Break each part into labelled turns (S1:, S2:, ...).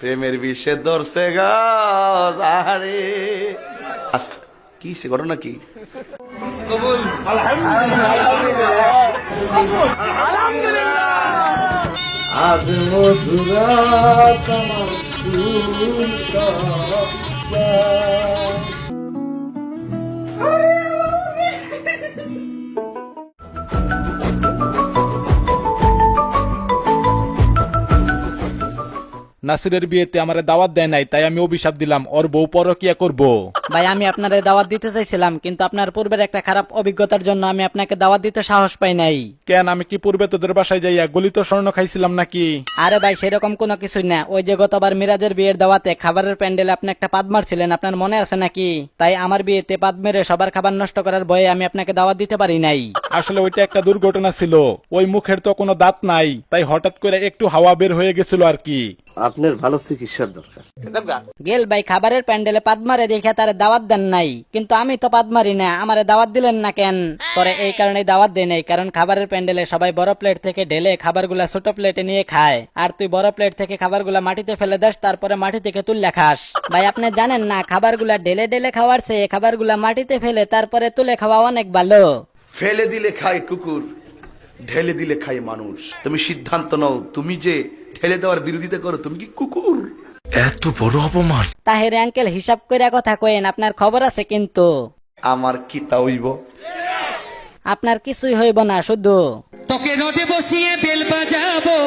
S1: প্রেমের বিষে ধরছে গাছ আহারে। আচ্ছা, কি সে ঘটনা কি? আজ মধুরাত আমার
S2: নাসিরের বিয়েতে আমারে দাওয়াত দেয় নাই তাই আমি অভিশাপ দিলাম ওর বউ পরকিয়া করব।
S3: ভাই আমি আপনারে দাওয়াত দিতে চাইছিলাম কিন্তু আপনার পূর্বের একটা খারাপ অভিজ্ঞতার জন্য আমি আপনাকে দাওয়াত দিতে সাহস পাই নাই।
S2: কেন আমি কি পূর্বে তোদের বাসায় যাইয়া গলিত স্বর্ণ খাইছিলাম নাকি?
S3: আরে ভাই সেরকম কোনো কিছুই না। ওই যে গতবার মিরাজের বিয়ের দাওয়াতে খাবারের প্যান্ডেলে আপনি একটা পাদ মারছিলেন আপনার মনে আছে নাকি? তাই আমার বিয়েতে পাদ মেরে সবার খাবার নষ্ট করার ভয়ে আমি আপনাকে দাওয়াত দিতে পারি নাই।
S2: আসলে ওইটা একটা দুর্ঘটনা ছিল। ওই মুখের তো কোনো দাঁত নাই তাই হঠাৎ করে একটু হাওয়া বের হয়ে গেছিল আর কি।
S1: আপনার ভালো চিকিৎসার দরকার।
S3: গেল ভাই খাবারের প্যান্ডেলে পাদ মারে দেখে তারে দাওয়াত দেন নাই। কিন্তু আমি তো পাদ মারি না আমারে দাওয়াত দিলেন না কেন? পরে এই কারণে দাওয়াত দেয় নাই কারণ খাবারের প্যান্ডেলে সবাই বড় প্লেট থেকে ঢেলে খাবারগুলা ছোট প্লেটে নিয়ে খায়। আর তুই বড় প্লেট থেকে খাবারগুলা মাটিতে ফেলে দাস তারপরে মাটি থেকে তুললে খাস। ভাই আপনি জানেন না খাবারগুলা ঢেলে ঢেলে খাওয়ার চেয়ে খাবারগুলা মাটিতে ফেলে তারপরে তুলে খাওয়া অনেক ভালো।
S1: ফেলে দিলে খায় কুকুর ঢেলে দিলে খায় মানুষ। তুমি সিদ্ধান্ত নাও তুমি যে ঢেলে দেওয়ার বিরোধিতা করো তুমি কি কুকুর? এত বড় অপমান।
S3: তাহের আঙ্কেল হিসাব করে কথা কয়েন আপনার খবর আছে কিন্তু।
S1: আমার কি তা হইব?
S3: আপনার কিছুই হইব না শুধু।
S4: তোকে রোদে বসিয়ে বেল বাজাবো।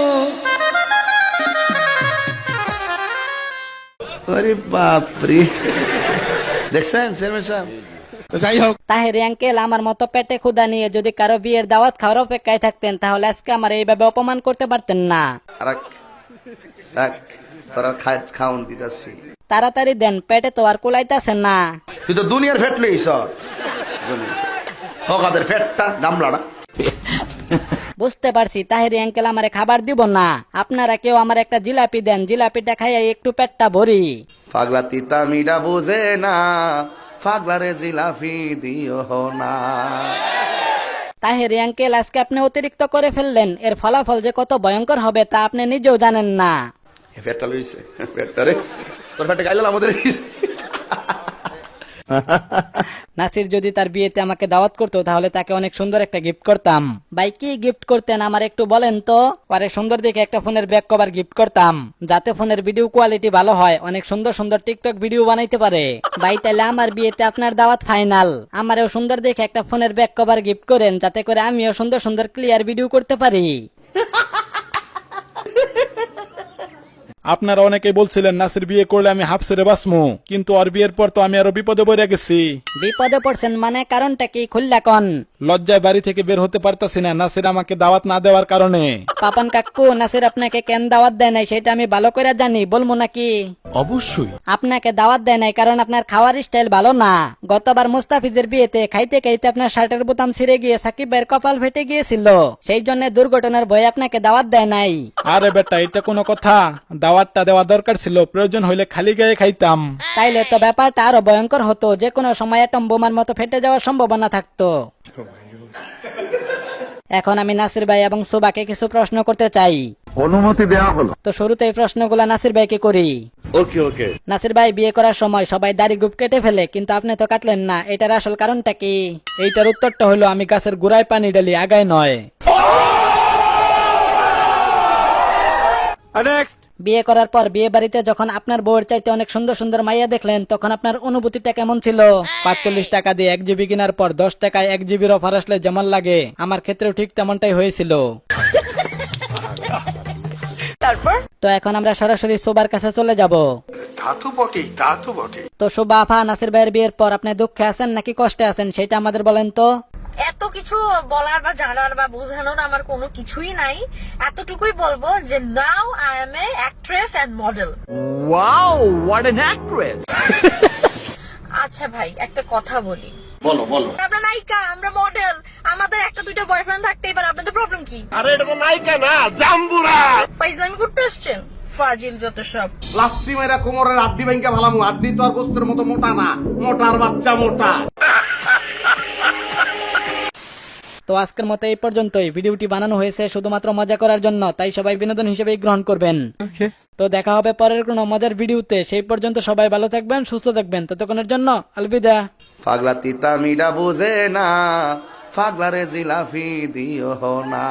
S1: আরে বাপরে। দেখছেন চেয়ারম্যান সাহেব?
S5: যাই হোক।
S3: তাহের আঙ্কেল আমার মতো পেটে ক্ষুদা নিয়ে যদি কারও বিয়ের দাওয়াত খাওয়ার অপেক্ষায় থাকতেন তাহলে আজকে আমার এইভাবে অপমান করতে পারতেন না।
S1: রাখ তোরা খাওন দিতাছি।
S3: তাড়াতাড়ি দেন পেটে তো আর না।
S1: তুই তো দুনিয়ার হকাদের ফ্যাটটা গামলাটা।
S3: বুঝতে পারছি তাহের আঙ্কেল আমারে খাবার দিব না। আপনারা কেউ আমার একটা জিলাপি দেন জিলাপিটা খাইয়া একটু পেটটা ভরি।
S1: পাগলা তিতা মিডা বোঝে না পাগলারে জিলাফি দিও না।
S3: তাহের আঙ্কেল আজকে আপনি অতিরিক্ত করে ফেললেন। এর ফলাফল যে কত ভয়ঙ্কর হবে তা আপনি নিজেও জানেন না। নাসির যদি তার বিয়েতে আমাকে দাওয়াত করতো, তাহলে তাকে অনেক সুন্দর একটা গিফট করতাম। ভাই, কি গিফট করতেন? আমার একটু বলেন তো। পরে সুন্দর দেখে একটা ফোনের ব্যাক কভার গিফট করতাম, যাতে ফোনের ভিডিও কোয়ালিটি ভালো হয়। অনেক সুন্দর সুন্দর টিকটক ভিডিও বানাইতে পারে। ভাই, তাহলে আমার বিয়েতে আপনার দাওয়াত ফাইনাল আমারও সুন্দর দেখে একটা ফোনের ব্যাক কভার গিফট করেন, যাতে করে আমিও সুন্দর সুন্দর ক্লিয়ার ভিডিও করতে পারি।
S2: আপনারা অনেকে বলছিলেন নাসির বিয়ে করলে আমি হাফ সেরে বাসমু কিন্তু ওর বিয়ের পর তো আমি আরও বিপদে পড়ে গেছি।
S3: বিপদে পড়ছেন মানে কারণটা কি? খুললা কন?
S2: লজ্জায় বাড়ি থেকে বের হতে পারতাছি না। নাসির আমাকে দাওয়াত না দেওয়ার কারণে।
S3: পাপান কাকু নাসির আপনাকে কেন দাওয়াত দেয় নাই সেটা আমি ভালো করে জানি বলব নাকি?
S2: অবশ্যই।
S3: আপনাকে দাওয়াত দেয় নাই কারণ আপনার খাওয়ার স্টাইল ভালো না। গতবার মুস্তাফিজের বিয়েতে খাইতে খাইতে আপনার শার্টের বোতাম ছিঁড়ে গিয়ে সাকিব ভাইয়ের কপাল ফেটে গিয়েছিল। সেই জন্য দুর্ঘটনার ভয়ে আপনাকে দাওয়াত দেয় নাই।
S2: আরে বেটা এটা কোনো কথা। দাওয়াতটা দেওয়া দরকার ছিল প্রয়োজন হইলে খালি গায়ে খাইতাম।
S3: তাইলে তো ব্যাপারটা আরও ভয়ঙ্কর হতো যে কোনো সময় অ্যাটম বোমার মতো ফেটে যাওয়ার সম্ভাবনা থাকতো। এখন আমি নাসির ভাই এবং সুবাকে কিছু প্রশ্ন করতে চাই।
S6: অনুমতি দেওয়া হলো।
S3: তো শুরুতে এই প্রশ্নগুলো নাসির ভাইকে করি।
S6: ওকে ওকে।
S3: নাসির ভাই বিয়ে করার সময় সবাই দাড়ি গুপ কেটে ফেলে কিন্তু আপনি তো কাটলেন না এটার আসল কারণটা কি?
S2: এইটার উত্তরটা হলো আমি গাছের গোড়ায় পানি ডালি আগায় নয়।
S3: বিয়ে করার পর বিয়ে বাড়িতে যখন আপনার বউয়ের চাইতে অনেক সুন্দর সুন্দর মাইয়া দেখলেন তখন আপনার অনুভূতিটা কেমন ছিল?
S2: পাঁচচল্লিশ টাকা দিয়ে এক জিবি কেনার পর দশ টাকায় এক জিবির অফার আসলে যেমন লাগে আমার ক্ষেত্রেও ঠিক তেমনটাই হয়েছিল।
S3: তো এখন আমরা সরাসরি সোবার কাছে চলে যাব।
S5: তা তো বটেই তা তো বটেই।
S3: তো শোভা আফা নাসির ভাইয়ের বিয়ের পর আপনি দুঃখে আছেন নাকি কষ্টে আছেন সেটা আমাদের বলেন তো।
S7: এত কিছু বলার বা জানার বা বোঝানোর আমার কোনো কিছুই নাই। এতটুকুই বলব যে now I am a actress and model
S4: wow what an actress
S7: আচ্ছা ভাই একটা কথা বলি।
S1: বলো বলো।
S7: আমরা নায়িকা আমরা মডেল আমাদের একটা দুইটা বয়ফ্রেন্ড থাকতেই পারে আপনাদের প্রবলেম কি?
S5: আরে এটা তো নায়িকা না জাম্বুরা!
S7: ফাইজলামি করতে আসছেন? ফাজিল যত সব।
S8: লাস্তি মেরা কোমরের আড্ডি ব্যাংকে ভালামু আড্ডি তো আর গোস্তের মতো মোটা না মোটার বাচ্চা মোটা।
S3: তো আজকের মতো এই পর্যন্তই। ভিডিওটি বানানো হয়েছে শুধুমাত্র মজা করার জন্য তাই সবাই বিনোদন হিসেবে গ্রহণ করবেন। তো দেখা হবে পরের কোন মজার ভিডিওতে। সেই পর্যন্ত সবাই ভালো থাকবেন সুস্থ থাকবেন। ততক্ষণের জন্য আলবিদা।
S1: পাগলা তিতা মিডা বুঝে না পাগলারে জিলাফি দিও না।